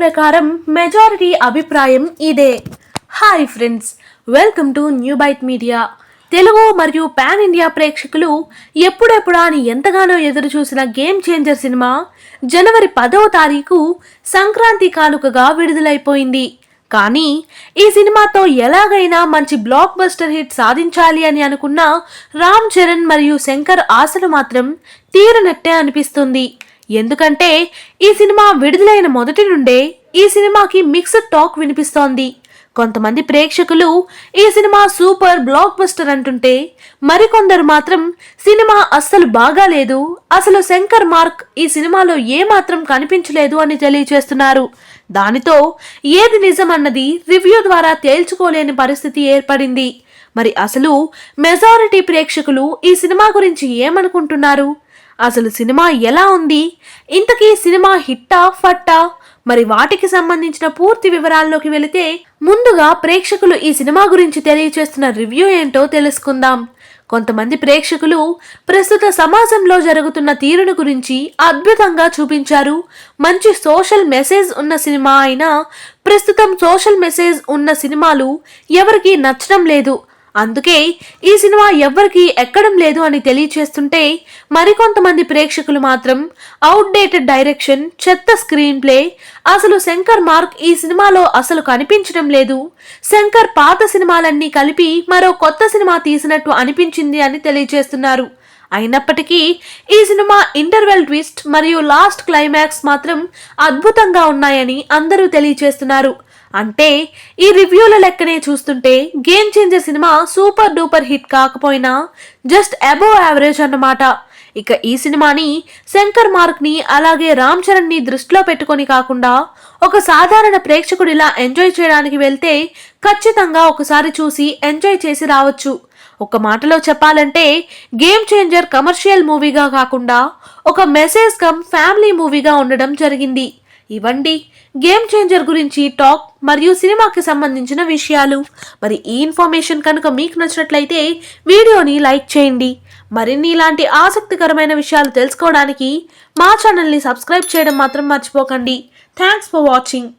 ప్రకారం మెజారిటీ అభిప్రాయం ఇదే. Hi friends welcome to new byte media. Telugu మరియు పాన్ ఇండియా ప్రేక్షకులు ఎప్పుడెప్పుడా అని ఎంతగానో ఎదురు చూసిన గేమ్ చేంజర్ సినిమా జనవరి పదవ తారీఖు సంక్రాంతి కానుకగా విడుదలైపోయింది. కానీ ఈ సినిమాతో ఎలాగైనా మంచి బ్లాక్ బస్టర్ హిట్ సాధించాలి అని అనుకున్న రామ్ చరణ్ మరియు శంకర్ ఆశలు మాత్రం తీరనట్టే అనిపిస్తుంది. ఎందుకంటే ఈ సినిమా విడుదలైన మొదటి నుండే ఈ సినిమాకి మిక్స్డ్ టాక్ వినిపిస్తోంది. కొంతమంది ప్రేక్షకులు ఈ సినిమా సూపర్ బ్లాక్ బస్టర్ అంటుంటే మరికొందరు మాత్రం సినిమా అస్సలు బాగాలేదు అసలు శంకర్ మార్క్ ఈ సినిమాలో ఏమాత్రం కనిపించలేదు అని తెలియజేస్తున్నారు దానితో ఏది నిజం అన్నది రివ్యూ ద్వారా తేల్చుకోలేని పరిస్థితి ఏర్పడింది. మరి అసలు మెజారిటీ ప్రేక్షకులు ఈ సినిమా గురించి ఏమనుకుంటున్నారు? అసలు సినిమా ఎలా ఉంది? ఇంతకీ సినిమా హిట్టా ఫట్టా? మరి వాటికి సంబంధించిన పూర్తి వివరాల్లోకి వెళితే ముందుగా ప్రేక్షకులు ఈ సినిమా గురించి తెలియచేస్తున్న రివ్యూ ఏంటో తెలుసుకుందాం. కొంతమంది ప్రేక్షకులు ప్రస్తుత సమాజంలో జరుగుతున్న తీరును గురించి అద్భుతంగా చూపించారు. మంచి సోషల్ మెసేజ్ ఉన్న సినిమా అయినా ప్రస్తుతం సోషల్ మెసేజ్ ఉన్న సినిమాలు ఎవరికీ నచ్చడం లేదు. అందుకే ఈ సినిమా ఎవ్వరికీ ఎక్కడం లేదు అని తెలియచేస్తుంటే మరికొంతమంది ప్రేక్షకులు మాత్రం అవుట్డేటెడ్ డైరెక్షన్ చెత్త స్క్రీన్ ప్లే అసలు శంకర్ మార్క్ ఈ సినిమాలో అసలు కనిపించడం లేదు. శంకర్ పాత సినిమాలన్నీ కలిపి మరో కొత్త సినిమా తీసినట్టు అనిపించింది అని తెలియజేస్తున్నారు అయినప్పటికీ ఈ సినిమా ఇంటర్వెల్ ట్విస్ట్ మరియు లాస్ట్ క్లైమాక్స్ మాత్రం అద్భుతంగా ఉన్నాయని అందరూ తెలియజేస్తున్నారు అంటే ఈ రివ్యూల లెక్కనే చూస్తుంటే game changer cinema super duper hit కాకపోయినా జస్ట్ అబోవ్ యావరేజ్ అన్నమాట. ఇక ఈ సినిమాని శంకర్ మార్క్ని అలాగే రామ్ చరణ్ని దృష్టిలో పెట్టుకొని కాకుండా ఒక సాధారణ ప్రేక్షకుడిలా ఎంజాయ్ చేయడానికి వెళ్తే ఖచ్చితంగా ఒకసారి చూసి ఎంజాయ్ చేసి రావచ్చు. ఒక మాటలో చెప్పాలంటే గేమ్ చేంజర్ కమర్షియల్ మూవీగా కాకుండా ఒక మెసేజ్ కమ్ ఫ్యామిలీ మూవీగా ఉండడం జరిగింది. ఇవ్వండి. గేమ్ చేంజర్ గురించి టాక్ మరియు సినిమాకి సంబంధించిన విషయాలు. మరి ఈ ఇన్ఫర్మేషన్ కనుక మీకు నచ్చినట్లయితే వీడియోని లైక్ చేయండి. మరిన్ని ఇలాంటి ఆసక్తికరమైన విషయాలు తెలుసుకోవడానికి మా ఛానల్ని సబ్స్క్రైబ్ చేయడం మాత్రం మర్చిపోకండి. Thanks for watching